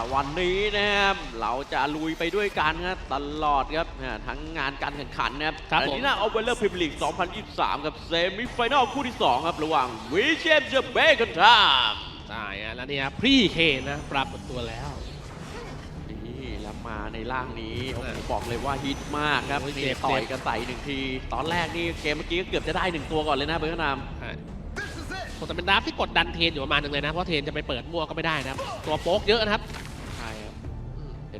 ละวันนี้นะครับเราจะลุยไปด้วยกันครับตลอดครับอ่าทั้งงานการแข่งขันนะครับครับแต่ผมนี่นะเอาเวลเลอร์พรีเมียร์ลีก 2023 กับเซมิไฟแนลคู่ที่ 2 ครับ ระหว่างวิเชมเจอเบคอนทามใช่ฮะแล้วเนี่ยพรี่เคนนะ ปรากฏตัวแล้ว นี่แล้วมาในร่างนี้โอ้โหอะบอกเลยว่าฮิตมากครับโอ้ยนี่เจ็บต่อยเจ็บ กันใส่หนึ่งที ตอนแรกนี่เกมเมื่อกี้ก็เกือบจะได้หนึ่งตัวก่อนเลยนะเบคอนทาม ใช่คงจะเป็นดราฟที่กดดันเทนอยู่ประมาณหนึงเลยนะ เพราะเทนจะไปเปิดมั่วก็ไม่ได้นะครับ ตัวโป๊กเยอะนะครับใช่ครับจะ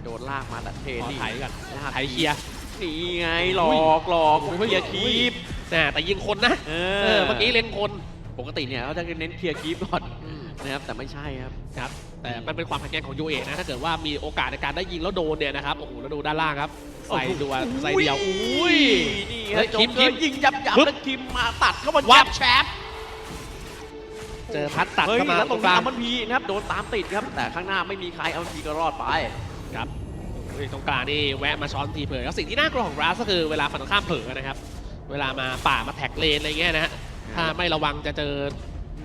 โดนลากมาตัดเทนขอนี่ไถก่อนลากไถเคลียร์ นี่ไงหลอกหลอกอุ้ย เคลียร์คีบนะแต่ยิงคนนะเอเออเมื่อกี้เล่นคนปกติเนี่ยเขาจะเน้นเคลียร์คีบก่อนนะครับแต่ไม่ใช่ครับ ครับ แต่มันเป็นความขัดแย้งของยูเอนะ ถ้าเกิดว่ามีโอกาสในการได้ยิงแล้วโดนเนี่ยนะครับ โอ้โห แล้วดูด้านล่างครับ ใส่ดัวใส่เดียว อุ้ย นี่เฮ้ฮะยจคิบมเลคิยมยิงยับยับปึ๊บแล้วคิมมาตัดเข้ามาวัจับ บแชมป์เจอพัดตัดเฮ้ยเข้ามาแล้วตตรรงงกกลาลางงมันพีนะครับโดนตามติดครับ แต่ข้างหน้าไม่มีใครเอาทีก็รอดไป ครับโอ้ยตรงกลางนี่แวะมาช้อนทีเผยแล้วสิ่งที่น่ากลัวของราสก็คือเวลาฝั่งตรงข้ามเผลอนะครับ เวลามาป่ามาแท็กเลนอะไรเงี้ยนะฮะถ้าไม่ระวังจะเจอ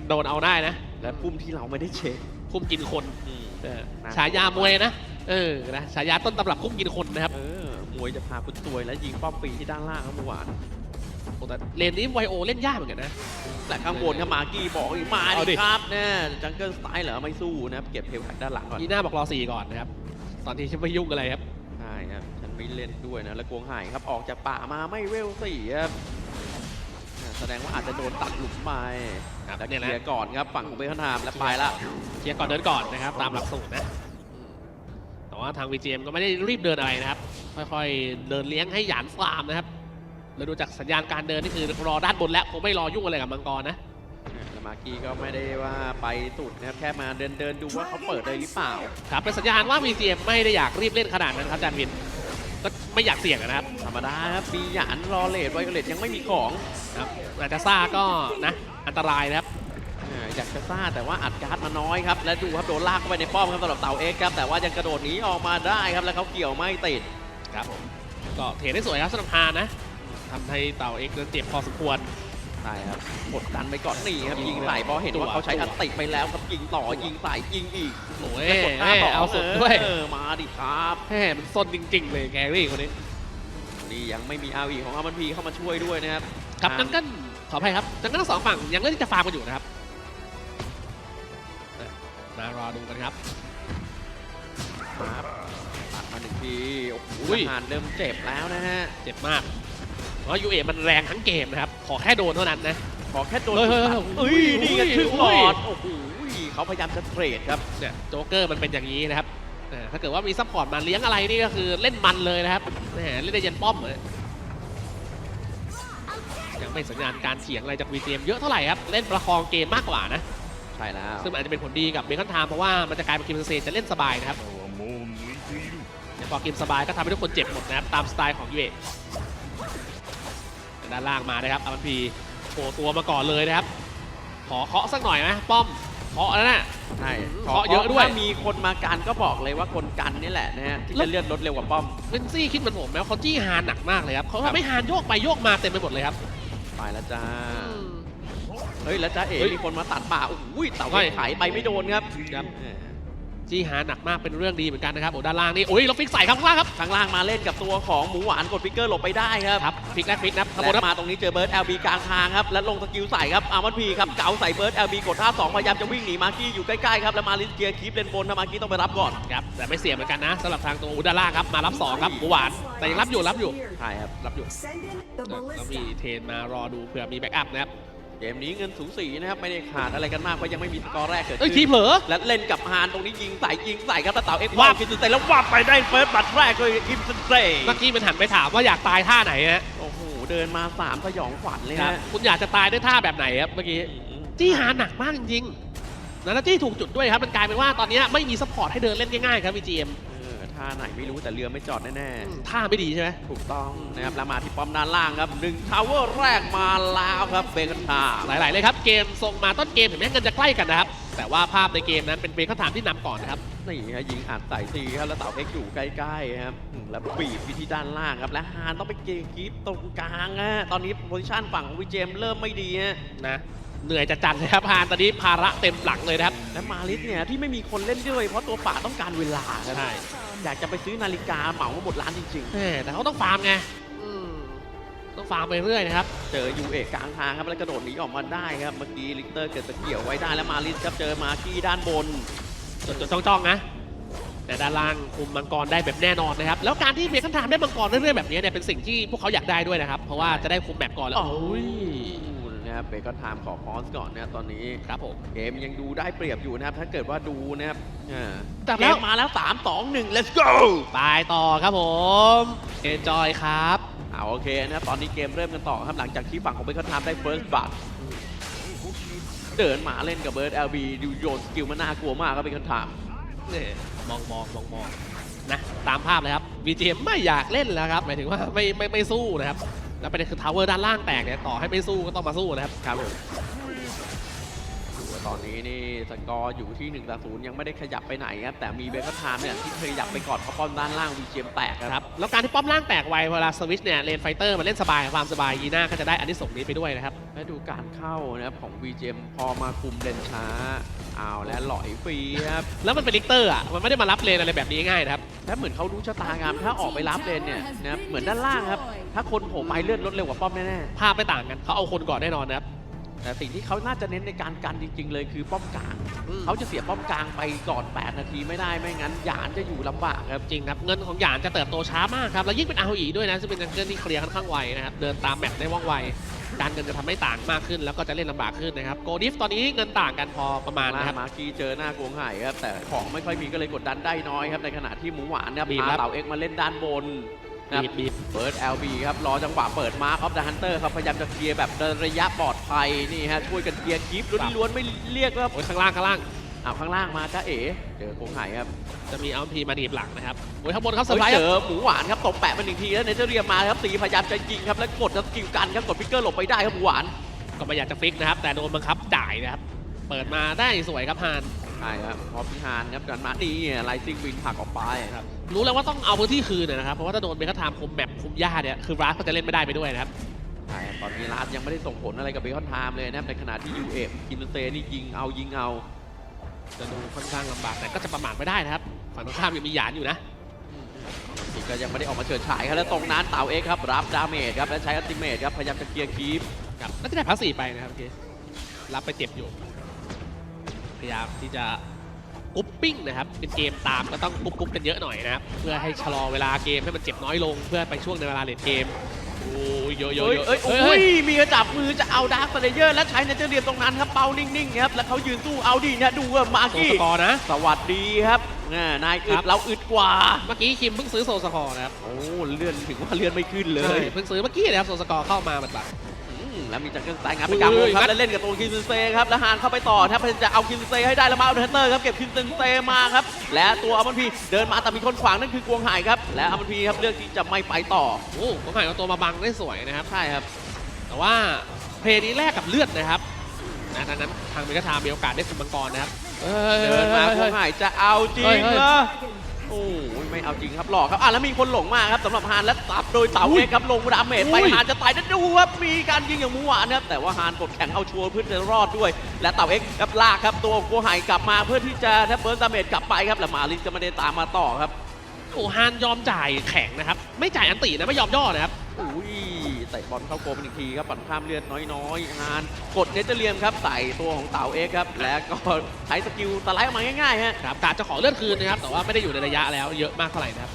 โดนเอาได้นะ และพุ่มที่เราไม่ได้เช็คคุ้มกินคนเออน่ากลัวฉายามวยนะ เออนะฉายาต้นตำรับคุ้มกินคนนะครับเออมวยจะพาคุณตัวยและยิงป้อมปีที่ด้านล่างครับเมื่อวานโอ้แต่เลนนี้ไวโอเล่นยากเหมือนกันนะแต่ข้างบนครับมากี้บอกอีกมาเอาดิดิครับเนี่ยจังเกิลสไตล์เหรอไม่สู้นะครับเก็บเทลแท็กด้านหลังก่อนยีน่าบอกรอสี่ก่อนนะครับ ตอนที่ฉันไม่ยุ่งอะไรครับใช่ครับฉันไม่เล่นด้วยนะแล้วกวงหายครับออกจากป่ามาไม่เวลสี่ครับอ่าแสดงว่าอาจจะโดนตัดหลุมไปครับแต่เนี่ยเคนะลียร์ก่อนครับฝั่งของเบคอนไทม์และไปละเคลียร์ก่อนเดินก่อนนะครับ ตามหลักสูตรนะแต่ว่าทาง VGM ก็ไม่ได้รีบเดินอะไรนะครับ ค่อยๆเดินเลี้ยงให้หยานฟาร์มนะครับแล้วดูจากสัญญาณการเดินนี่คือรอด้านบนแล้วคงไม่รอยุ่งอะไรกับมังกรนะแล้ว มากี้ก็ไม่ได้ว่าไปสุดนะครับแค่มาเดินเดินๆดูว่าเขาเปิดเลยหรือเปล่า ครับเป็นสัญญาณว่า VGM ไม่ได้อยากรีบเล่นขนาดนั้นครับอาจารย์วิน ก็ไม่อยากเสี่ยงอะนะครับ ธรรมดาครับปีหยานรอเลดไวโอเลตยังไม่มีของครับอาจจะซ่าก็นะ อันตรายนะครับอ่าอยากจะซ่าแต่ว่าอัดการ์ดมาน้อยครับ และดูครับโดนลากเข้าไปในป้อมครับสำหรับเต่าเอ็กซ์ครับแต่ว่ายังกระโดดหนีออกมาได้ครับแล้วเขาเกี่ยวไม่ติด ครับผมก็เทรดได้สวยครับสำหรับฮานนะทำให้เต่าเอ็กซ์นั้นเจ็บพอสมควร ใช่ครับกดดันไปก่อนนี่ครับยิงใส่เพราะเห็นว่าตัวเขาใช้อันติไปแล้วครับยิงต่อยิงใส่ยิงอีกโอ้ยแล้วกดหน้าแม่ต่อเอาสุดด้วยเออมาดิครับแม่มันซนจริง ๆ เลยแกรี่คนนี้นี่ยังไม่มีอาวีของอามันพีเข้ามาช่วยด้วยนะครับครับทางจังกันขออภัยครับจังกันทั้งสองฝั่งยังเล่นที่จะฟาร์มกันอยู่นะครับอะมารอดูกันครับครับตัดมาหนึ่งทีโอ้โหอุ้ยทหารเริ่มเจ็บแล้วนะฮะเจ็บมาก เพราะยูเอมันแรงทั้งเกมนะครับ ขอแค่โดนเท่านั้นนะ ขอแค่โดนเฮ้ยเฮ้ยตัดเฮ้เอ้ยยนี่ไงอุ้ยครึ่งหลอุ้ยอดโอ้โหเขาพยายามจะเทรดครับเนี่ยโจ๊กเกอร์มันเป็นอย่างนี้นะครับเออถ้าเกิดว่ามีซัพพอร์ตมาเลี้ยงอะไรนี่ก็คือเล่นมันเลยนะครับแหมเล่นได้ยันป้อมเลยยังไม่สัญญาณการเถียงอะไรจากวีเเยอะเท่าไหร่ครับ เล่นประคองเกมมากกว่านะ ใช่แล้ว ซึ่งมันอาจจะเป็นผลดีกับเบคอนไทม์เพราะว่ามันจะกลายเป็นคิมเซนจะเล่นสบายนะครับแต่พอเกมสบายก็ทำให้ทุกคนเจ็บหมดนะครับตามสไตล์ของยูเอ ด้านล่างมานะครับอามันพีโผล่ตัวมาก่อนเลยนะครับ ขอเคาะสักหน่อยไหมป้อมเคาะแล้วนะ ใช่เคาะเยอะด้วย ถ้ามีคนมากันก็บอกเลยว่าคนกันนี่แหละนะฮะที่จะเลื่อนรถเร็วกว่าป้อมเวนซี่คิดเหมือนผมไหมว่าเขาจี้ฮานหนักมากเลยครับเขาครับทำให้ฮานโยกไปโยกมาเต็มไปหมดเลยครับไปแล้วจ้า เฮ้ยแล้วจ้าเอ๋เฮ้ยมีคนมาตัดป่าโอ้ยเต่าใช่ไขไปไม่โดนครับครับเออ จี้ฮานหนักมากเป็นเรื่องดีเหมือนกันนะครับโอ้ด้านล่างนี่โอ้ยเราฟิกใส่ครับข้างล่างครับ ข้างล่างมาเล่นกับตัวของหมูหวานกดฟิกเกอร์หลบไปได้ครับครับฟิกแรกฟิกนะครับข้างบนคและรับมาตรงนี้เจอเบิร์ด LB กลางทางครับและลงสกิลใส่ครับอามันพีครับเก๋าใส่เบิร์ด LB กดท่าสองพยายามจะวิ่งหนีมาร์กี้อยู่ใกล้ๆครับแล้วมาลิสเกียร์คีปเลนบนนะมาร์กี้ต้องไปรับก่อนครับแต่ไม่เสียเหมือนกันนะสำหรับทางตัวอุด้านล่างครับมารับสองครับหมูหวานแต่ยังรับอยู่รับอยู่ใช่ครับรับอยู่ Send in the แล้วมี ballista. เทรนมารอดูเผื่อมีแบ็กอัพนะครับ เกมนี้เงินสูงสีนะครับไม่ได้ขาดอะไรกันมากเพราะยังไม่มีสกอร์แรกเกิดเอ้ยขึ้ทีนเผลอและเล่นกับฮานตรงนี้ยิงใส่ยิงใส่ครับแล้วเต่าเอ็กซ์วัว่าบกินสุดเต็แล้ววับไปได้เฟิร์สบัตรแรกด้วยอิมสันเซ่เมื่อกี้มันหันไปถามว่าอยากตายท่าไหนฮะโอ้โหเดินมาสามสยองขวัญเลยครับฮะคุณอยากจะตายด้วยท่าแบบไหนครับเมื่อกี้จี้ฮานหนักมากจริงๆแล้วจี้ถูกจุดด้วยครับมันกลายเป็นว่าตอนนี้ไม่มีซัพพอร์ตให้เดินเล่นง่ายๆครับ VGM เออ ท่าไหนไม่รู้แต่เรือไม่จอดแน่อืมท่าไม่ดีใช่ไหมๆถูกต้องนะครับแล้วมาที่ป้อมด้านล่างครับหนึ่งทาวเวอร์แรกมาแล้วครับเบคอนทาหลาย ๆ เลยครับ เกมส่งมาต้นเกมเห็นไหมเงินจะใกล้กันนะครับ แต่ว่าภาพในเกมนั้นเป็นเบคอนไทม์ที่นำก่อนนะครับนี่ฮะยิงอัดใส่ทีครับแล้วเต่าเอ็กซ์อยู่ใกล้ๆครับอืมแล้วบีบไปที่ด้านล่างครับและฮานต้องไปเกมกีฟตรงกลางฮะตอนนี้โพซิชันฝั่งของวิเจมเริ่มไม่ดีฮะนะ เหนื่อยจะจัดเลยครับฮานตอนนี้ภาระเต็มหลังเลยนะครับและมาลิสเนี่ยที่ไม่มีคนเล่นด้วย เพราะตัวป่าต้องการเวลาครับใช่อยากจะไปซื้อนาฬิกาเหมาหมดร้านจริงแหม่แต่เขาต้องฟาร์มไงอืมต้องฟาร์มไปเรื่อยนะครับๆเจอยูเอกกลางทางครับแล้วกระโดดหนีออกมาได้ครับ เมื่อกี้ลิกเตอร์เกิดตะเกี่ยวไว้ได้แล้วมาลิสครับเจอมากี้ด้านบนจดจดจ้องจ้องๆนะ แต่ด้านล่างคุมมังกรได้แบบแน่นอนนะครับ แล้วการที่เบคอนไทม์ได้มังกรเรื่อยๆแบบนี้เนี่ยเป็นสิ่งที่พวกเขาอยากได้ด้วยนะครับ เพราะว่าจะได้คุมแมปก่อนแล้วโอ้ย นะครับเบคอนไทม์ขอพอสก่อนนะครับตอนนี้ ครับผม เกมยังดูได้เปรียบอยู่นะครับ ถ้าเกิดว่าดูนะครับอ่าแต่เกแล้วมมาแล้ว 3 2 1 let's go ไปต่อครับผมเอนจอยครับ เอาโอเคนะครับตอนนี้เกมเริ่มกันต่อครับ หลังจากที่ฝั่งของเบคอนไทม์ได้ first b u t เดินหมาเล่นกับเบิร์ด LB ดูโยนสกิลมันน่ากลัวมากครับเบคอนไทม์เนี่ยมองมองมองมองนะ ตามภาพเลยครับ VGM ไม่อยากเล่นแล้วครับ หมายถึงว่าไม่ไม่ไม่สู้นะครับ แล้วประเด็นคือทาวเวอร์ด้านล่างแตกเนี่ยต่อให้ไม่สู้ก็ต้องมาสู้นะครับครับผมตอนนี้นี่สกอร์อยู่ที่1ต่อ0ยังไม่ได้ขยับไปไหนครับ แต่มีเบคอนไทม์เนี่ยที่ขยับไปก่อนเพราะป้อมด้านล่างวีเจมแตกครับครับแล้วการที่ป้อมล่างแตกไวเวลาสวิตช์เนี่ยเลนไฟเตอร์มันเล่นสบายความสบายยีน่าก็จะได้อันที่ส่งส์นี้ไปด้วยนะครับและดูการเข้านะครับของ VGM พอมาคุมเลนช้า เอาแล้วหลอยฟรีครับ แล้วมันเป็นลิกเตอร์อะ มันไม่ได้มารับเลนอะไรแบบนี้ง่ายนะครับและเหมือนเขารู้ชะตากรรมถ้าออกไปรับเลนเนี่ยนะครับเหมือนด้านล่างครับ ถ้าคนโผล่ไปเลื่อนลดเร็วกว่าป้อมแน่ภาพไม่ต่างกันเขาเอาคนก่อนแน่นอนนะครับ ๆแต่สิ่งที่เขาน่าจะเน้นในการกันจริง ๆ เลยคือป้อมกลางเขาเขาจะเสียป้อมกลางไปก่อน 8 นาทีไม่ได้ไม่งั้นหยานจะอยู่ลำบากครับ จริงครับ เงินของหยานจะเติบโตช้ามากครับ แล้วยิ่งเป็น ROE ด้วยนะซึ่งเป็นจังเกิลที่เคลียร์ค่อนข้างไวนะครับ เดินตามแมปได้ว่องไว การเงินจะทำให้ต่างมากขึ้น แล้วก็จะเล่นลำบากขึ้นนะครับโกดิฟตอนนี้เงินต่างกันพอประมาณมานะครับ มากีเจอหน้ากวงไห่ครับแต่ของไม่ค่อยมีก็เลยกดดันได้น้อยครับในขณะที่หมูหวานนะครับบีบพาครับ เต่าเอ็กมาเล่นด้านบนนะครับ บีบบีบ เปิด LB ครับ รอจังหวะเปิดมาครับดันฮันเตอร์ครับ พยายามจะเคลียร์แบบระยะปลอดภัยนี่ฮะ ช่วยกันเคลียร์คลิปล้วนๆไม่เรียกว่า โอ้ยข้างล่างข้างล่าง อ้าวข้างล่างมาจ้าเอ๋เจอกวงไห่ครับจะมีอัลพีมาหนีบหลังนะครับโอ้ยข้างบนครับสเฮ้ยไลด์เจอหมูหวานครับตบแปะมาหนึ่งทีแล้วเนเจอร์เรียมมาครับตีพยายามจะยิงครับแล้วกดสกิลกันครับกดพิกเกอร์หลบไปได้ครับหมูหวานก็ไม่อยากจะฟิกนะครับ แต่โดนบังคับจ่ายนะครับ เปิดมาได้สวยครับฮานใช่ครับพอพิฮานครับดันมานี่ไลซิงวินผลักออกไปครับรู้แล้วว่าต้องเอาพื้นที่คืนนะครับเพราะว่าถ้าโดนเบคอนไทม์คุมแมปคุมหญ้าเนี่ยคือราสก็จะเล่นไม่ได้ไปด้วยนะครับใช่ครับตอนนี้ลาดยังไม่ได้ส่งผลอะไรกับเบคอนไทม์เลยนะครับในขณะที่ยูเอฟกินเตนี่ยิงเอายิงเอา จะดูค่อนข้างลำบากแต่ก็จะประมาทไม่ได้นะครับ ฝั่งตรงข้ามยังมีหยานอยู่นะ อีกก็ยังไม่ได้ออกมาเฉิดฉายครับแล้วตรงนั้นเต่าเอ็กซ์ครับรับดาเมจครับและใช้อัลติเมทครับพยายามจะเคลียร์คีปครับน่าจะได้พัสสี่ไปนะครับเมื่อกี้รับไปเจ็บอยู่ พยายามที่จะกรุ๊ปปิ้งนะครับเป็นเกมตามก็ต้องกรุ๊ปกรุ๊ปกันเยอะหน่อยนะครับเพื่อให้ชะลอเวลาเกมให้มันเจ็บน้อยลง เพื่อไปช่วงในเวลาเลดเกม โอ้ยเยอะเยอะเฮ้ยเยอะเอ้ยเฮ้ยโอ้เฮ้ยยมีกระจับมือจะเอาดาร์คสเลเยอร์และใช้เนเจอร์เรียมตรงนั้นครับเป้านิ่งๆครับแล้วเขายืนสู้เอาดีนะดูว่ามาโซกี้สกอร์นะ สวัสดีครับน่านายอึครัดบ เราอึดกว่า เมื่อกี้คิมเพิ่งซื้อโซสกอร์นะครับโอ้เลื่อนถึงว่าเลื่อนไม่ขึ้นเลใช่ยเพิ่งซื้อเมื่อกี้นะครับโซสกอร์เข้ามาบัดบัดอืม แล้วมีจังเกิลสายงานไปกลางวงครับอุ้ยแล้วเล่นกับตัวคินเซนเซครับแล้วฮานเข้าไปต่อครับพยายามจะเอาคินเซนเซให้ได้แล้วมาเอาเดนเตอร์ครับเก็บคินเซนเซมาครับและตัวอัมมันพีเดินมาแต่มีคนขวางนั่นคือกวงหายครับและอัมมันพีครับเลือกที่จะไม่ไปต่อโอ้ผมหมายเอาตัวมาบังได้สวยนะครับใช่ครับ แต่ว่าเพลย์นี้แลกกับเลือดนะครับนะดังนั้นทางเมกาทามมีโอกาสได้คุมมังกรนะครับเดินมากวงหายจะเอาจริงเฮ้ยเฮ้ยเหรอ โอ้ยไม่เอาจริงครับหลอกครับอะแล้วมีคนหลงมาครับสำหรับฮานและตับโดยเต่าอุ้ยเอกครับลงดาเมจไปอุ้ยฮานจะตายนั่นดูครับมีการยิงอย่างหมูหวานครับแต่ว่าฮานกดแข็งเอาชัวร์เพื่อจะรอดด้วย และเต่าเอ็กครับลากครับตัวกวงหายกลับมาเพื่อที่จะแทบเบิร์นดาเมจกลับไปครับและมาลิสก็ไม่ได้ตามมาต่อครับโอ้ฮานยอมจ่ายแข็งนะครับ ไม่จ่ายอันตีนะไม่ยอมย่อนะครับอุ้ยเตะ บอลเข้าโกลเป็นอีกทีครับปั่นข้ามเลือดน้อยๆฮานกดเนเธอร์เลียมครับใส่ตัวของเต่าเอ็กครับแล้วก็ใช้สกิลสไลด์ออกมาง่ายๆฮะครับกาจะขอเลือดคืนนะครับแต่ว่าไม่ได้อยู่ในระยะแล้วเยอะมากเท่าไหร่นะครับ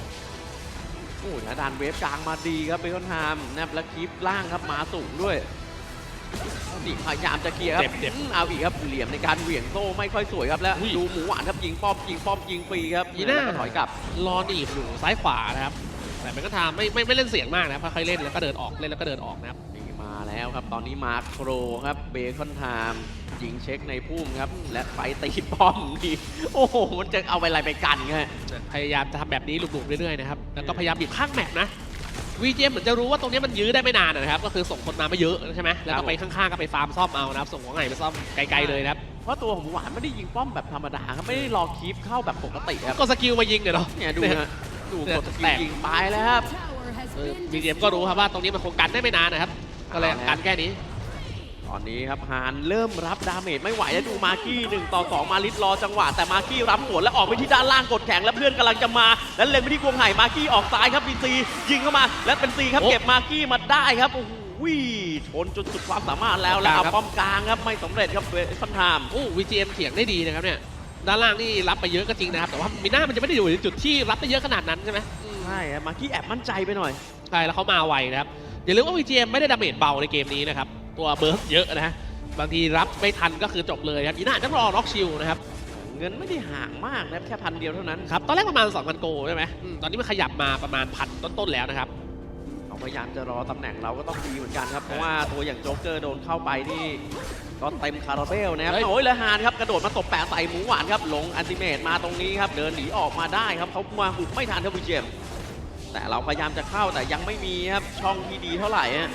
โอ้ยแล้วดันเวฟกลางมาดีครับเบคอนไฮมนะครับแล้วคลิปล่างครับมาสูงด้วยนี่พยายามจะเคลียร์ครับเจ็บเจ็บอืมเอาอีกครับเหลี่ยมในการเหวี่ยงโซ่ไม่ค่อยสวยครับแล้วอุ้ยดูหมูหวานครับยิงป้อมยิงป้อมยิงฟรีครับอีน่าแล้วก็ถอยกลับรอหนีบอยู่ซ้ายขวานะครับ แต่เมกาทามไม่ไม่ไม่เล่นเสียงมากนะครับค่อยๆเล่นแล้วก็เดินออกเล่นแล้วก็เดินออกนะครับนี่มาแล้วครับ ตอนนี้มาโครครับเบคอนไทม์ยิงเช็คในพุ่มครับ และไปตีป้อมนี่โอ้โหมันจะเอาไปอะไรไปกันฮะพยายามจะทำแบบนี้หลุมๆเรื่อยๆนะครับแล้วก็พยายามบีบข้างแมปนะวีเจเหมือนจะรู้ว่าตรงนี้มันยื้อได้ไม่นานนะครับ ก็คือส่งคนมาไม่เยอะใช่ไหมแล้วก็ไปข้างๆก็ไปฟาร์มซ่อมเอานะครับ ส่งหัวไงไปซ่อมไกลๆเลยนะครับ เพราะตัวของหมูหวานไม่ได้ยิงป้อมแบบธรรมดาครับไม่ได้รอคลิปเข้าแบบปกติครับก็สกิลมายิงเนี่ยเนาะเนี่ยดูฮะ ดูเนี่ยกดสกิแตลกยิงไปแล้วครับวีเจก็รู้ครับว่าตรงนี้มันคงกันได้ไม่นานนะครับ ก็เลยเอาแล้วกันแค่นี้ ตอนนี้ครับฮานเริ่มรับดาเมจไม่ไหวแล้วดูมากี้1ต่อ2 มาลิดรอจังหวะ แต่มากี้รับสวนแล้วออกไปที่ด้านล่างกดแข็งแล้วเพื่อนกำลังจะมา แล้วเล็งไปที่กวงไห่มากี้ออกซ้ายครับบีซียิงเข้ามาแล้วเป็นซีครับโอ้เก็บมากี้มาได้ครับโอ้โหชนจนสุดความสามารถแล้วแล้วเอาครับป้อมกลางครับไม่สำเร็จครับเวสันไทม์โอ้ VGM เถียงได้ดีนะครับเนี่ย ด้านล่างนี่รับไปเยอะก็จริงนะครับ แต่ว่ามีหน้ามันจะไม่ได้อยู่ในจุดที่รับได้เยอะขนาดนั้นใช่ไหมอืมใช่ครับมากี้แอบมั่นใจไปหน่อยใช่แล้วเขามาไวนะครับอย่าลืมว่า VGM ไม่ได้ดาเมจเบาในเกมนี้นะครับ ตัวเบิร์สเยอะนะฮะบางทีรับไม่ทันก็คือจบเลยครับยีน่าต้องรอล็อกชิลนะครับเงินไม่ได้ห่างมากนะครับแค่พันเดียวเท่านั้นครับตอนแรกประมาณ 2,000 โกใช่ไหมอืมตอนนี้มันขยับมาประมาณพันต้นๆแล้วนะครับเขาพยายามจะรอตำแหน่งเราก็ต้องดีเหมือนกันครับเพราะว่าตัวอย่างโจ๊กเกอร์โดนเข้าไปนี่ ก็เต็มคาราเบลนะครับเฮ้ยโอ้ยแล้วฮานครับกระโดดมาตบแปะใส่หมูหวานครับลงอันติเมตมาตรงนี้ครับเดินหนีออกมาได้ครับเขามาบุกไม่ทันครับวิเจมส์แต่เราพยายามจะเข้าแต่ยังไม่มีครับช่องที่ดีเท่าไหร่ฮะ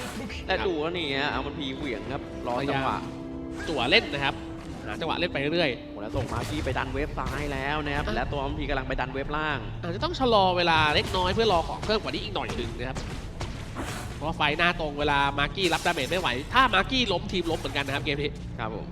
และดูแล้วนี่ฮะเอามันพีเหวี่ยงครับรอจังหวะจั่วเล่นนะครับหาจังหวะเล่นไปเรื่อยโอ้แล้วส่งมาที่ไปดันเวฟซ้ายแล้วนะครับอะและตัวมันพีกำลังไปดันเวฟล่างๆอาจจะต้องชะลอเวลาเล็กน้อยเพื่อรอของเพิ่มกว่านี้อีกหน่อยหนึ่งนะครับ เพราะว่าไฟหน้าตรงเวลามาร์กี้รับดาเมจไม่ไหว ถ้ามาร์กี้ล้มทีมล้มเหมือนกันนะครับเกมนี้ครับผม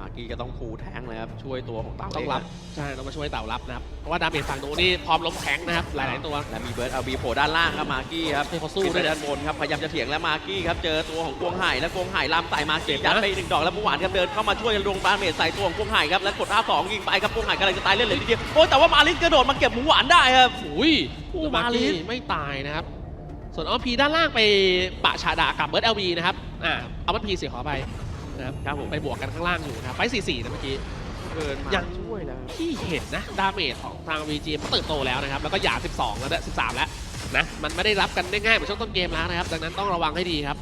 มากี้ก็ต้องฟูแทงเลยครับช่วยตัวของเต่าต้องรับใช่ต้องมาช่วยเต่ารับนะครับเพราะว่าดาเมจฝั่งโน้นนี่พร้อมล้มแข็งนะครับหลายๆตัวและมีเบิร์ดเอาบีโผล่ด้านล่างครับมากี้ครับให้เขาสู้ขึ้นด้ไปวยนะด้านบนครับพยายามจะเถียงแล้วมากี้ครับเจอตัวของกวงไห่แล้วกวงไห่ลามใส่มากี้เจ็บนะยัดไปอีกหนึ่งดอกแล้วผู้หวานครับเดินเข้ามาช่วยลงบาเมจใส่ตัวของกวงไห่ครับแล้วกด R2 ยิงไปครับกวงไห่กำลังจะตายเล่นเลยทีเดียวโอ้ยแต่ว่ามาลิสกระโดดมาเก็บหมูหวานได้ครับอุ้ยโอ้แล้วมามาลิลีสไม่ตายนะครับ ส่วนออพีด้านล่างไปปะฉาดากับเบิร์ดเอลบีนะครับ อ่าเอาบัตพีเสียขอไปนะครับครับผมไปบวกกันข้างล่างอยู่นะครับไฟสี่สี่นะเมื่อกี้ เกินมายัง ช่วยแล้วที่เห็นนะ ดาเมจของทาง VG มันเติบโตแล้วนะครับ แล้วก็หยาด12 แล้วเนี่ย13 แล้วนะ มันไม่ได้รับกันได้ง่ายเหมือนช่วงต้นเกมแล้วนะครับ ดังนั้นต้องระวังให้ดีครับ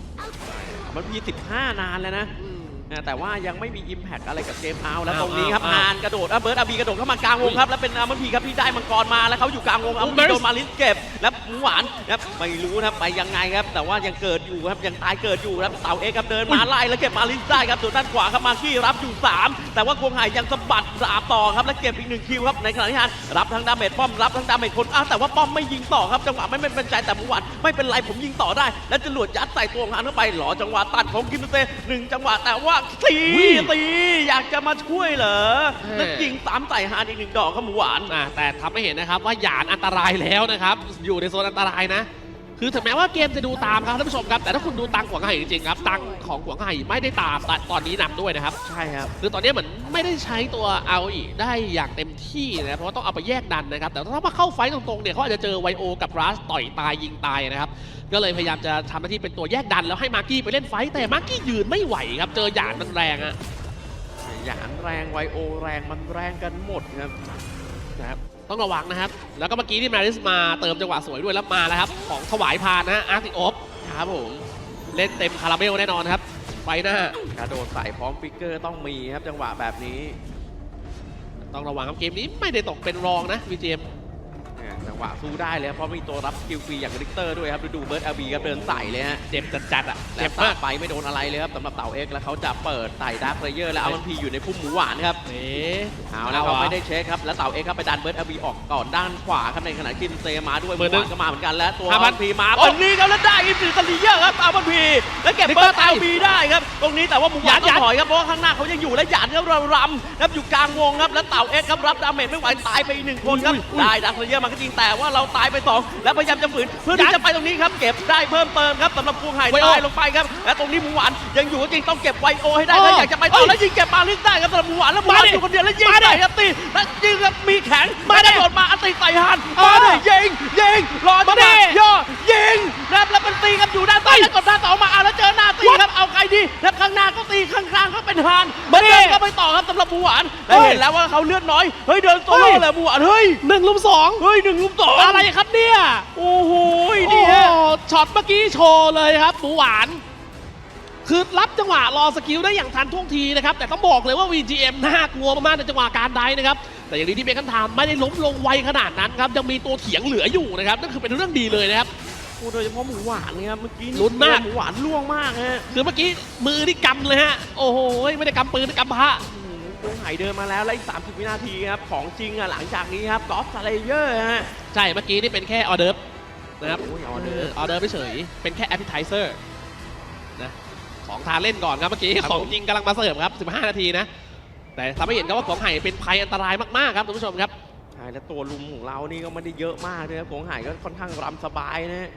มันพี15 นานแล้วนะอืม นะแต่ว่ายังไม่มี Impact อะไรกับเกมเอาแล้วอ้าวตรงนี้ครับอ้าวฮานกระโดดอะเบิร์ดอาบีกระโดดเข้ามากลางวงครับ แล้วเป็นอามันพีครับที่ได้มังกรมาแล้วเขาอยู่กลางวงอามันพี Burst โดนมาลิสเก็บ แล้วหมูหวานนะครับไม่รู้นะครับไปยังไงครับ แต่ว่ายังเกิดอยู่ครับยังตายเกิดอยู่ครับเต่าเอ็กซ์ครับเดินมาไล่แล้วเก็บมาลิสได้ครับส่วนด้านขวาครับมากี้รับอยู่ 3 แต่ว่ากวงไห่ยังสะบัดสามต่อครับแล้วเก็บอีกหนึ่งคิวครับในขณะที่ฮานรับทั้งดาเมจป้อมรับทั้งดาเมจคนอ้าวแต่ว่าป้อมไม่ยิงต่อครับจังหวะไม่เป็นใจแต่หมูหวานไม่เป็นไรผมยิงต่อได้ แล้วจรวดยัดใส่ตัวของฮานเข้าไปหลอจังหวะตัดของกิมเตหนึ่งจังหวะแต่ว่าตีอุ้ยตีอยากจะมาช่วยเหรอเออแล้วยิงสามใส่ฮานอีกหนึ่งดอกครับหมูหวานอ่าแต่ทำให้เห็นนะครับว่าหยานอันตรายแล้วนะครับอยู่ในโซนอันตรายนะ คือถึงแม้ว่าเกมจะดูตามครับท่านผู้ชมครับ แต่ถ้าคุณดูตังค์ของไห่จริงๆครับ ตังค์ของขวางไห่ไม่ได้ตามแต่ตอนนี้นำด้วยนะครับ ใช่ครับ คือตอนนี้เหมือนไม่ได้ใช้ตัวเอาอีได้อย่างเต็มที่นะเพราะว่าต้องเอาไปแยกดันนะครับ แต่ถ้ามาเข้าไฟต์ตรงๆเนี่ยเขาอาจจะเจอไวโอกับรัสต่อยตายยิงตายนะครับ ก็เลยพยายามจะทำหน้าที่เป็นตัวแยกดันแล้วให้มาร์กี้ไปเล่นไฟต์แต่มาร์กี้ยืนไม่ไหวครับ เจอหยานมันแรงอะหยานแรงไวโอแรงมันแรงกันหมดครับนะครับ ต้องระวังนะครับ แล้วก็เมื่อกี้ที่มาริสมาเติมจังหวะสวยด้วยแล้วมาแล้วครับ ของถวายพานนะฮะอาร์ติโอฟครับผม เล่นเต็มคาราเบลแน่นอนครับ ไปหน้ากระโดดใส่พร้อมฟิกเกอร์ต้องมีครับจังหวะแบบนี้ ต้องระวังครับเกมนี้ไม่ได้ตกเป็นรองนะวีเจม เนี่ยจังหวะสู้ได้เลยครับเพราะมีตัวรับคิวฟรีอย่างริกเตอร์ด้วยครับดูดูเบิร์ดอาบีครับเดินใส่เลยฮะเจ็บจัดๆอะแล้เจ็วบมามากไปไม่โดนอะไรเลยครับสำหรับเต่าเอ็กซ์แล้วเขาจะเปิดไต่ดาร์คเลเยอร์แล้วเอามันพีอยู่ในพุ่มหมูหวานครับเอ๊ะเอาแล้วเขาไม่ได้เช็คครับแล้วเต่าเอ็กซ์ครับไปดันเบิร์ดอาบีออกก่อนด้านขวาครับในขณะที่กินเซมาด้วยเบอร์หนึ่งหวานก็มาเหมือนกันแล้วตัวห้าพัมันนพีมาโอ้ตรงนี้ครับแล้วได้อินฟินิตเยอร์ครับเอามันพีแล้วเก็บลิกเบิเตอร์ร์ดอาตายบีได้ครับตรงนี้แต่ว่าหมูหวานหยาต้นองถอยครับเพราะว่าข้างหน้าเขายังอยู่และหยาดครับเรารำครับอยู่กลางวงครับแล้วเต่าเอ็กซ์ครับรับดาเมจไม่ไหวตายไปอีกหนึ่งคนครับอุ้ยอุ้ยได้ดักเลเยอร์มาก็จริงแต่ว่าเราตายไปสองแล้วพยายามจะฝืนเพื่อที่หยาดจะไปตรงนี้ครับเก็บได้เพิ่มเติมครับสำหรับพวงไห่ไวโอตายลงไปครับและตรงนี้หมูหวานยังอยู่ก็จริงต้องเก็บไวโอให้ได้โอ้ถ้าอยากจะไปต่อเอ้ยแล้วยิงเก็บมาลิสได้ครับสำหรับหมูหวานแล้วหมูหวานมาดิอยู่คนเดียวแล้วยิงมาดิใส่ครับตีแล้วยิงครับมีแข็งมาดิแล้วกระโดดมาอันตีใส่หันเออมาดิยิงยิงรอจังหมาดิวะย่อยิงนะครับแล้วเป็นตีครับอยู่ด้านใต้เฮ้ยแล้วกดหน้าต่อมาอะแล้วเจอหน้าตีครับเอาใครดีแล้วข้างหน้าก็ตีข้างๆก็เป็นหัน มาดิเดินก็ไปต่อครับสำหรับหมูหวานแล้วเฮ้ยเห็นแล้วว่าเขาเลือดน้อยเฮ้ยเดินโซโล่เฮ้ยเลยหมูหวานเฮ้ยหนึ่งลุมสองเฮ้ยหนึ่งลุมสองอะไรครับเนี่ยโอ้โหโอ้นี่โหฮะช็อตเมื่อกี้โชว์เลยครับหมูหวานคือรับจังหวะรอสกิลได้อย่างทันท่วงทีนะครับแต่ต้องบอกเลยว่า VGM น่ากลัวมากๆในจังหวะการได้นะครับแต่อย่างนี้ที่เบคอนไทม์ไม่ได้ล้มลงไวขนาดนั้นครับยังมีตัวเถียงเหลืออยู่นะครับนั่นคือเป็นเรื่องดีเลยนะครับ โอ้โดยเฉพาะหมูหวานเนี่ยครับเมื่อกี้ลุ้นมาก หมูหวานล่วงมากฮะคือเมื่อกี้มือนี่กำเลยฮะ โอ้โหไม่ได้กำปืนกำพระวงไหเดินมาแล้วแล้วอีก30 วินาทีครับของจริงอะหลังจากนี้ครับกอล์ฟสเลเยอร์ฮะใช่เมื่อกี้นี่เป็นแค่ออเดิร์ฟนะครับ โอ้ยออเดอร์ ออเดิร์ฟเฉยๆเป็นแค่แอปเปิลไทเซอร์นะของทานเล่นก่อนครับเมื่อกี้ ครับของผมจริงกำลังมาเสิร์ฟครับ 15 นาทีนะ แต่ทำให้เห็นครับว่าของไห่เป็นภัยอันตรายมาก ๆ ครับคุณผู้ชมครับใช่แล้วตัวลุมของเรานี่ก็ไม่ได้เยอะมากเลยครับกวงหายก็ค่อนข้างรำสบายนะฮะ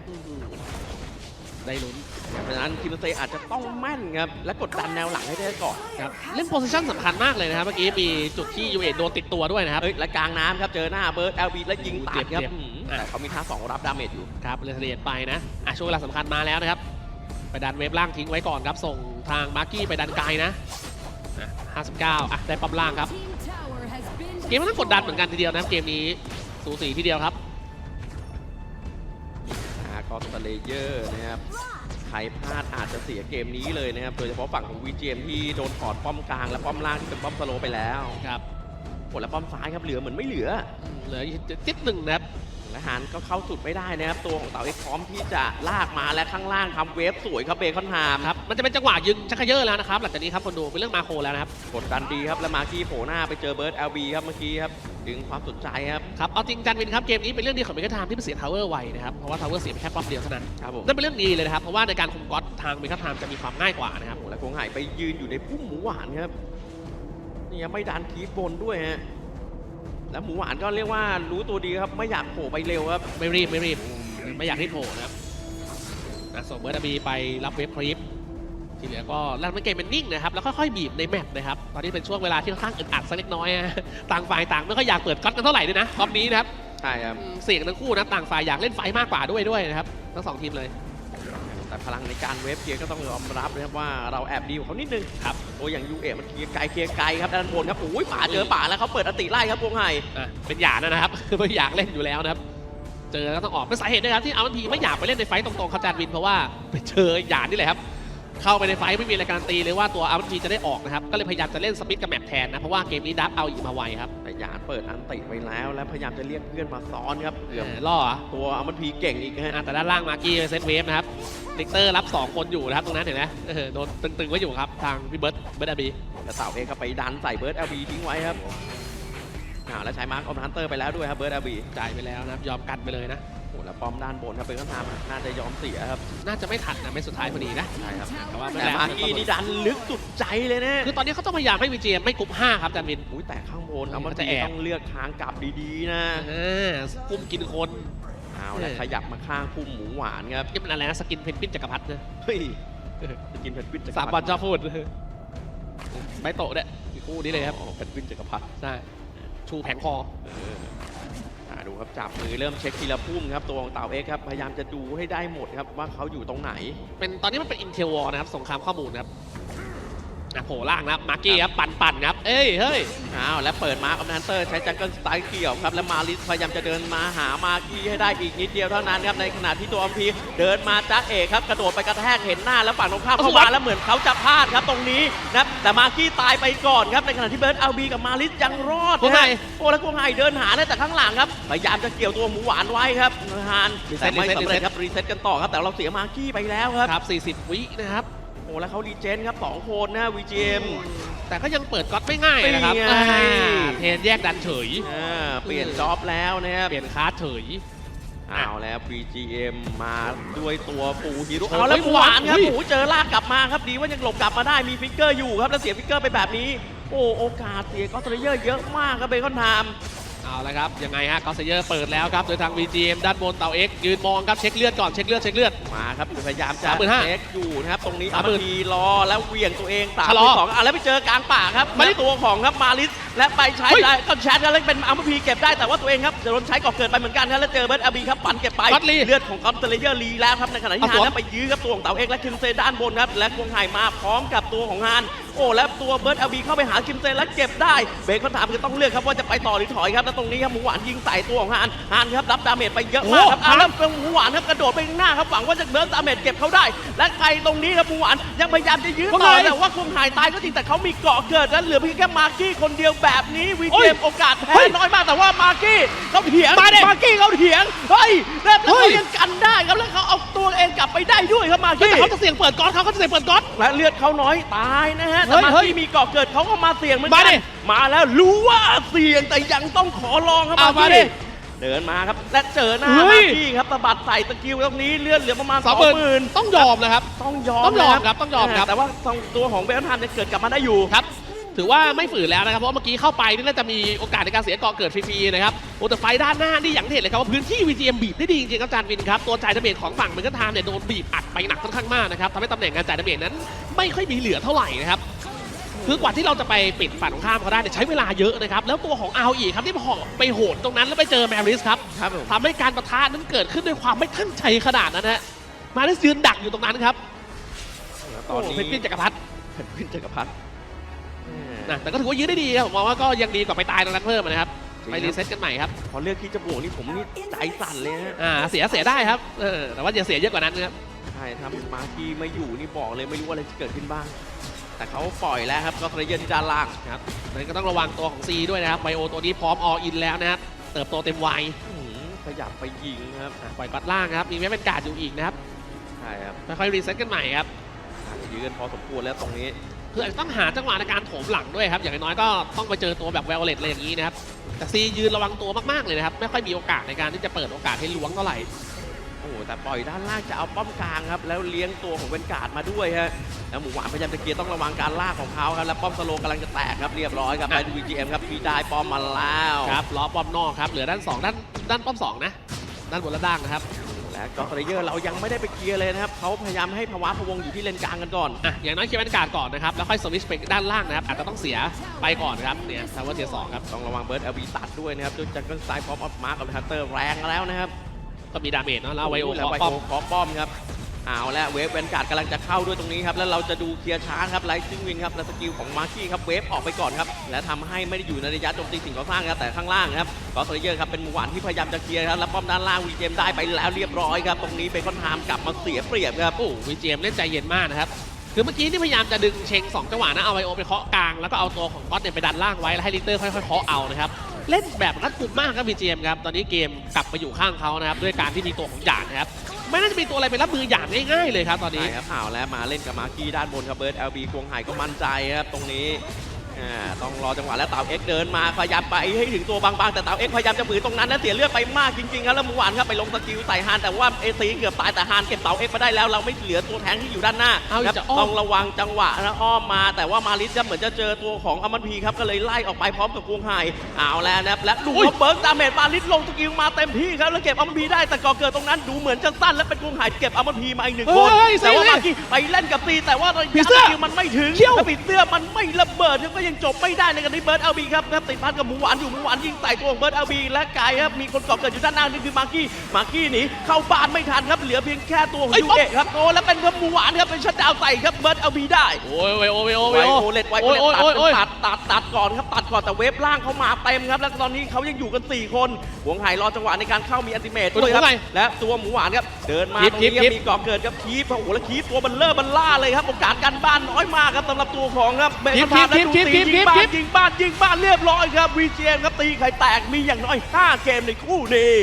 ได้ลุ้นเพราะฉะนั้นคิมเซอาจจะต้องแม่นครับ และกดดันแนวหลังให้ได้ก่อนครับ เล่นโพซิชั่นสำคัญมากเลยนะครับ เมื่อกี้มีจุดที่ยูเอโดนติดตัวด้วยนะครับเอ้ยและกลางน้ำครับ เจอหน้าเบิร์ดเอลบีและยิงตัดครับเจ็บๆอืมอะแต่เขามีท่าสองรับดาเมจอยู่ ครับเลยเสียดไปนะอะช่วงเวลาสำคัญมาแล้วนะครับ ไปดันเวฟล่างทิ้งไว้ก่อนครับ ส่งทางมาร์กี้ไปดันไกลนะอะ59อะได้ปั๊มล่างครับ เกมมันต้องกดดันเหมือนกันทีเดียวนะครับเกมนี้สูสีทีเดียวครับอากอสเลเยอร์นะครับใครพลาดอาจจะเสียเกมนี้เลยนะครับ โดยเฉพาะฝั่งของวีเจมที่โดนถอดป้อมกลางและป้อมล่างที่เป็นป้อมสโลว์ไปแล้วครับผลและป้อมซ้ายครับเหลือเหมือนไม่เหลือ เหลือจิดหนึ่งนะครับและฮานก็เข้าสุดไม่ได้นะครับ ตัวของเต่าเอ็กซ์พร้อมที่จะลากมาและข้างล่างทำเวฟสวยครับเบคอนไฮามครับ มันจะเป็นจังหวะยึงชักเขยอแล้วนะครับหลังจากนี้ครับคนดูเป็นเรื่องมาโครแล้วนะครับกดดันดีครับและมากี้โผล่หน้าไปเจอเบิร์ดเอลบีครับเมื่อกี้ครับดึงความสนใจครับครับเอาจริงจันวินครับเกมนี้เป็นเรื่องดีของเมกาทามที่เป็นเสียทาวเวอร์ไวนะครับเพราะว่าทาวเวอร์เสียไปแค่ป้อมเดียวเท่านั้นครับผมนั่นเป็นเรื่องดีเลยนะครับเพราะว่าในการคุมก๊อตทางเมกาทามจะมีความง่ายกว่านะครับโอ้โหและคงหายไปยืนอยู่ในพุ่มหมูหวานครับนี่ยังไม่ดันคีบบนด้วยฮะแล้วหมูหวานก็เรียกว่ารู้ตัวดีครับไม่อยากโผล่ไปเร็วครับไม่รีบไม่รีบไม่อยากรีบโผล่นะครับนะส่งเบิร์ดบีไปรับเวฟคลิป ที่เหลือก็ลั่นมันเกมเป็นนิ่งนะครับแล้วค่อยๆบีบในแมปนะครับตอนนี้เป็นช่วงเวลาที่ค่อนข้างอึดอัดสักเล็กน้อยนะต่างฝ่ายต่างไม่ค่อยอยากเปิดก๊อตกันเท่าไหร่ด้วยนะรอบนี้นะครับใช่ครับอืมเสี่ยงทั้งคู่นะต่างฝ่ายอยากเล่นไฟมากกว่าด้วยด้วยนะครับทั้งสองทีมเลยแต่พลังในการเวฟเคลียร์ก็ต้องยอมรับนะครับว่าเราแอบดีกว่าเขานิดนึงครับโอ้อย่างยูเอมันเคลียร์ไกลเคลียร์ไกลครับด้านบนครับโอ้ยป่าเจอป่าแล้วเขาเปิดอติไล่ครับวงไห่อะเป็นหยาดนะครับไม่อยากเล่นอยู่แล้วนะครับ เจอแล้วต้องออกเป็นสาเหตุด้วยครับที่เอาทันทีไม่อยากไปเล่นในไฟต์ตรงๆครับจานวินเพราะว่าไปเจอหยาดนี่แหละครับ เข้าไปในไฟต์ไม่มีอะไรการันตีเลยว่าตัวอาร์ทีจะได้ออกนะครับ ก็เลยพยายามจะเล่นสปิดกับแมปแทนนะ เพราะว่าเกมนี้ดับเอาอีกมาไวครับแต่หยาดเปิดอันติไปแล้วและพยายามจะเรียกเพื่อนมาซ้อนครับเกือบเออล่อเหรอตัวอมันพีเก่งอีกฮะอะแต่ด้านล่างมาร์กี้เซตเวฟนะครับลิกเตอร์รับ 2 คนอยู่นะครับตรงนั้นเห็นไหมเออโดนตึงๆไว้อยู่ครับทางพี่เบิร์ดเบิร์ดอาบีแต่เต่าเองก็ไปดันใส่เบิร์ดเอลบีทิ้งไว้ครับอ่าแล้วใช้มาร์คออมฮันเตอร์ไปแล้วด้วยครับเบิร์ดเอลบีจ่ายไปแล้วนะครับยอมกันไปเลยนะโอ้ แล้วป้อมด้านบนครับเป็นข้างทางน่าจะยอมเสียครับ น่าจะไม่ทันนะไม่สุดท้ายพอดีนะ ใช่ครับแต่ว่าไม่แต่เป็นไรมาร์กี้นี่ดันลึกสุดใจเลยนะ คือตอนนี้เขาต้องพยายามให้วีเจไม่กรุ๊ป5ครับจานวินอุ้ยแต่ข้างบนเอามันจะแอบต้องเลือกทางกลับดีๆนะอ่ากุ้มกินคนเอาแล้วขยับมาข้างพุ่มหมูหวานครับนี่มันอะไรนะสกินเพนกวินจักรพรรดินะเฮ้ยจะกินเพนกวินจักรพรสารมดิบอลชอบพูดไม่โตะเนี่ยคู่นี้เลยครับอ๋อเพนกวินจักรพรรดิใช่ชูแผงคอเอออ่า ดูครับจับมือเริ่มเช็คทีละพุ่มครับตัวของเต่าเอ็กครับพยายามจะดูให้ได้หมดครับว่าเขาอยู่ตรงไหน เป็นตอนนี้มันเป็นอินเทลวอนะครับสงครามข้อมูลครับ อะโผล่ล่างนะครับมาร์กี้ครับปั่นปั่นๆครับ เอ้ยเฮ้ยอ้าวแล้วเปิดมาร์คออมนันเตอร์ใช้จังเกิลสไตล์เกี่ยวครับแล้วมาลิสพยายามจะเดินมาหามากี้ให้ได้อีกนิดเดียวเท่านั้นครับในขณะที่ตัวอัมพีเดินมาจ้าเอกครับกระโดดไปกระแทกเห็นหน้าแล้วฝั่งตรงข้ามเข้ามาแล้วเหมือนเขาจะพลาดครับตรงนี้นะครับแต่มากี้ตายไปก่อนครับในขณะที่เบิร์ดอัลบีกับมาลิสยังรอดพวกไงนะโอ้แล้วพวกไงเดินหานะแต่ข้างหลังครับพยายามจะเกี่ยวตัวหมูหวานไว้ครับฮานแต่ไม่สำเร็จครับรีเซ็ตกันต่อครับแต่เราเสียมากี้ไปแล้วครับครับ 40 วินะครับ โอ้แล้วเขารีเจนครับสองคนนะวีจีเอ็มแต่ก็ยังเปิดก๊อตไม่ง่ายนะครับนี่ไงอ่าเทนแยกดันเฉยเปลี่ยนจ็อบแล้วนะครับเปลี่ยนคลาสเฉยเอาแล้ว BGM มาด้วยตัวปูฮีโร่โอ้ยเอาแล้วปูหวานครับอุ้ย ปูเจอลากกลับมาครับดีว่ายังหลบกลับมาได้มีฟิกเกอร์อยู่ครับแล้วเสียฟิกเกอร์ไปแบบนี้ โอ้โอกาสเสียก็ตเลเยอร์เยอะมากครับเบคอนไทม์ เอาละครับยังไงฮะกอสเยอร์เปิดแล้วครับโดยทาง VGM ด้านบนเต่า X ยืนมองครับเช็คเลือดก่อนเช็คเลือดเช็คเลือด มาครับพยายามจะสามหมื่นห้าเช็คอยู่นะครับตรงนี้สาอามหมื่นทีรอแล้วเหวี่ยงตัวเองสามชะลอสองอะแล้วไปเจอกลางป่าครับมาดิไม่ตัวของครับมาลิสและไปใช้เฮ้ย ได้ก็แชทกันแล้วเป็นอัมพีเก็บได้แต่ว่าตัวเองครับจะโดนใช้ก่อเกิดไปเหมือนกันครับแล้วเจอเบิร์ดอาบีครับปั่นเก็บไป ก๊อตลี เลือดของคอนเตเลเยอร์ลีแล้วครับในขณะที่เอาฮาสวนนนั้นไปยื้อครับตัวของเต่าเอกและคิมเซด้านบนครับและกวงไห่มาพร้อมกับตัวของฮานโอ้แล้วตัวเบิร์ดอาบีเข้าไปหาคิมเซและเก็บได้เบคอนถามคือต้องเลือกครับว่าจะไปต่อหรือถอยครับแล้วตรงนี้ครับหมูหวานยิงใส่ตัวของฮานฮานครับรับดาเมจไปเยอะมากครับโอ้เอาแล้วหมูหวานครับกระโดดไปข้างหน้าครับหวังว่าจะเบิร์ดดาเมจเก็บเขาได้ และใครตรงนี้ครับหมูหวานยังพยายามจะยื้อต่อว่าไงแต่ว่าคงหายตายก็จริงแต่เขามีเกาะเกิดและเหลือเพียงแค่มาร์กี้คนเดียวแบบนี้วีโอ้เกยมโอกาสแพ้เฮ้ยน้อยมากแต่ว่ามาร์กี้เขาเถียงมาดิมาร์กี้เขาเถียงเฮ้ยแล้วแล้วเฮ้เขายยังกันได้ครับแล้วเขาเอาตัวเองกลับไปได้ด้วยครับมาร์แต่กี้เขาจะเสี่ยงเปิดก๊อตเขาเขาจะเสี่ยงเปิดก๊อตและเลือดเขาน้อยตายนะฮะเฮ้แต่ยมาเฮ้ยที่มีเกาะเกิดเขาก็มาเสี่ยงเหมือนกัมาดิ มาแล้วรู้ว่าเสี่ยงแต่ยังต้องขอลองครับเอามามาดิที่เดินมาครับ และเจอหน้าเฮ้มายกี้ครับสะบัดใส่สกิลตรงนี้เลื่อนเหลือประมาณสสอองงหมื่นหมื่นต้องยอมนะครับ ต้องยอมต้องยอมนะครับต้องยอมครับ แต่ว่าตัวของเบลทันเนี่ยเกิดกลับมาได้อยู่ ครับ ถือว่าไม่ฝืนแล้วนะครับ เพราะว่าเมื่อกี้เข้าไปนี่น่าจะมีโอกาสในการเสียก่อเกิดฟรีๆนะครับโอ้แต่ไฟด้านหน้านี่อย่างที่เห็นเลยครับว่าพื้นที่ VGM บีบได้ดีจริงๆครับจานวินครับ ตัวจ่ายดาเมจของฝั่งมันก็ทามเนี่ยโดนบีบอัดไปหนักค่อนข้างมากนะครับทำให้ตำแหน่งการจ่ายดาเมจนั้น ไม่ค่อยมีเหลือเท่าไหร่นะครับ คือกว่าที่เราจะไปปิดฝั่งตรงข้ามเขาได้เนี่ยใช้เวลาเยอะนะครับ แล้วตัวของเอาอีกครับที่พอไปโหนตรงนั้นแล้วไปเจอแมริสครับครับผมทำให้การประทะนั้นเกิดขึ้นด้วยความไม่ตั้งใจขนาดนั้นนะฮะมาริสยืนดักอยู่ตรงนั้นครับตอนโอ้นี้เพชรพินจักรพรรดิเพชรพินจักรพรรดินะแต่ก็ถือว่ายืนได้ดีครับผมมองว่าก็ยังดีกว่าไปตายตรงนั้นเพิ่มนะครับจริงไปครับรีเซ็ตกันใหม่ครับพอเลือกที่จะบวกนี่ผมนี่ใจสั่นเลยฮะอ่าเสียเสียได้ครับเออแต่ว่าอย่าเสียเยอะกว่านั้นนะครับใช่ถ้ามากี้ไม่อยู่นี่บอกเลยไม่รู้อะไรจะเกิดขึ้นบ้าง แต่เขาปล่อยแล้วครับก็ทรเยนที่ด้านล่างครับนั้นก็ต้องระวังตัวของซีด้วยนะครับไบโอตัวนี้พร้อมออินแล้วนะครับเติบโตเต็มวัยอื้อหือขยับไปยิงครับอะปล่อยปัดล่างครับมีแม้เป็นการ์ดอยู่อีกนะครับใช่ครับค่อยๆรีเซ็ตกันใหม่ครับอาจจะยืนพอสมควรแล้วตรงนี้คืออาจจะต้องหาจังหวะในการโถมหลังด้วยครับ อย่างน้อยๆก็ต้องไปเจอตัวแบบแวลเลตอะไรอย่างนี้นะครับ แต่ซียืนระวังตัวมากๆเลยนะครับ ไม่ค่อยมีโอกาสในการที่จะเปิดโอกาสให้ล้วงเท่าไหร่ โอ้โหแต่ปล่อยด้านล่างจะเอาป้อมกลางครับ แล้วเลี้ยงตัวของเวนการ์ดมาด้วยฮะแล้วหมูหวานพยายามจะเคลียร์ต้องระวังการลากของเขาครับ แล้วป้อมสโลว์กำลังจะแตกครับเรียบร้อยครับไปดู VGM ครับมีได้ป้อมมาแล้วครับล้อป้อมนอกครับเหลือด้าน 2 ด้านด้านป้อม 2 นะ ด้านบนและด้านนะครับและก็สเลเยอร์เรายังไม่ได้ไปเคลียร์เลยนะครับเขาพยายามให้ภาวะพะวงอยู่ที่เลนกลางกันก่อนอะอย่างน้อยเคลียร์บรรยากาศก่อนนะครับแล้วค่อยสวิตช์ไปด้านล่างนะครับอาจจะต้องเสียไปก่อนครับเนี่ยซาวเวอร์เทียสองครับต้องระวังเบิร์ดเอลบีตัดด้วยนะครับด้วยจังเกิลสไตล์พร้อมออฟมาร์กับฮันเตอร์แรงแล้วนะครับ ก็มีดาเมจเนาะแล้วเอาไวโอแล้วขอไวป้อโอมขอป้อมครับเอาแล้วเวฟเวนการ์ดกำลังจะเข้าด้วยตรงนี้ครับแล้วเราจะดูเคลียร์ช้างครับไลท์ซิงวินครับและสกิลของมาร์กี้ครับเวฟออกไปก่อนครับและทำให้ไม่ได้อยู่ในระยะโจมตีสิ่งก่อสร้างครับแต่ข้างล่างครับก็สเลเยอร์ครับเป็นหมู่หวานที่พยายามจะเคลียร์ครับแล้วป้อมด้านล่างวีเจมได้ไปแล้วเรียบร้อยครับตรงนี้เบคอนไทม์กลับมาเสียเปรียบครับ โอ้วีเจมเล่นใจเย็นมากนะครับคือเมื่อกี้นี่พยายามจะดึงเชงสองจังหวะนะเอาไวโอไปเคาะกลางแล้วก็เอาตัวของก๊อตเนี่ยไปดันล่างไว้แล้วให้ลิเตอร์ค่อยๆเคาะเอานะครับ เล่นแบบรัดกุมมากครับวีเจมครับตอนนี้เกมกลับไปอยู่ข้างเขานะครับด้วยการที่มีตัวของหยาดนะครับไม่น่าจะมีตัวอะไรไปรับมือหยาดง่ายๆเลยครับตอนนี้ ใช่ครับเอาแล้วมาเล่นกับมาร์กี้ด้านบนครับเบิร์ดเอลบีควงหายก็มั่นใจครับตรงนี้ อ่าต้องรอจังหวะแล้วเต่าเอ็กเดินมาพยายามไปให้ถึงตัวบางๆแต่เต่าเอ็กพยายามจะฝืนตรงนั้นนะเสียเลือดไปมากจริงๆครับแล้วหมูหวานครับไปลงสกิลใส่ฮานแต่ว่าเอซีเกือบตายแต่ฮานเก็บเต่าเอ็กมาได้แล้วเราไม่เหลือตัวแทงที่อยู่ด้านหน้าเอาครับจะอ้อม ต้องระวังจังหวะนะอ้อมมา แต่ว่ามาริสจะเหมือนจะเจอตัวของอมันพีครับก็เลยไล่ออกไปพร้อมกับควงไห่เอาแล้วนะครับและดูว่าเบิร์กดาเมจมาริสลงสกิลมาเต็มที่ครับแล้วเก็บอมันพีได้แต่ก่อเกิดตรงนั้นดูเหมือนจะสั้นและเป็นควงไห่เก็บอมันพีมาอีกหนึ่งคนเฮ้ยแต่ว่าสิมากี้ไปเล่นกับตีแต่ว่าระผียะเสื้สอ กิลมันไม่ถึงเชี่ยวถ้าปิดเสื้อมันไม่ระเบิดก็ยังจบไม่ได้ในการที่เบิร์ดเอลบีครับครับติดพันกับหมูหวานอยู่หมูหวานยิงใส่ตัวของเบิร์ดเอลบีและกายครับมีคนก่อเกิดอยู่ด้านหน้านี่คือมาร์กี้มาร์กี้หนีเข้าบ้านไม่ทันครับเหลือเพียงแค่ตัวของเอ้ยยูเอะครับโอ้แล้วเป็นครับหมูหวานครับเป็นชัดดาวน์ใส่ครับเบิร์ดเอลบีได้โอ้ยไวโอไวโอไวไวโอโอเลตไวโอโอ้ยเลตโอ้ยโอ้ยโอ้ยตัดตัดตัดก่อนครับตัดก่อนแต่เวฟล่างเขามาเต็มครับแล้วตอนนี้เขายังอยู่กัน 4 คนหวงไห่รอจังหวะในการเข้ามีอันติเมตด้วยครับหวงไห่และตัวหมูหวานครับเดินมาคีบตรงนี้คีบมีก่อเกิดครับคีบโอ้โหแล้วคีบตัวมันเลิศมันล่าเลยครับโอกาสการบ้านน้อยมากครับสำหรับตัวของครับเบคีคบอนทามและคีดูบตีคีบยิงคีบบ้าคีนบยิงบ้านยิงบ้านเรียบร้อยครับวีเจมครับตีไข่แตกมีอย่างน้อย 5 เกมในคู่นี้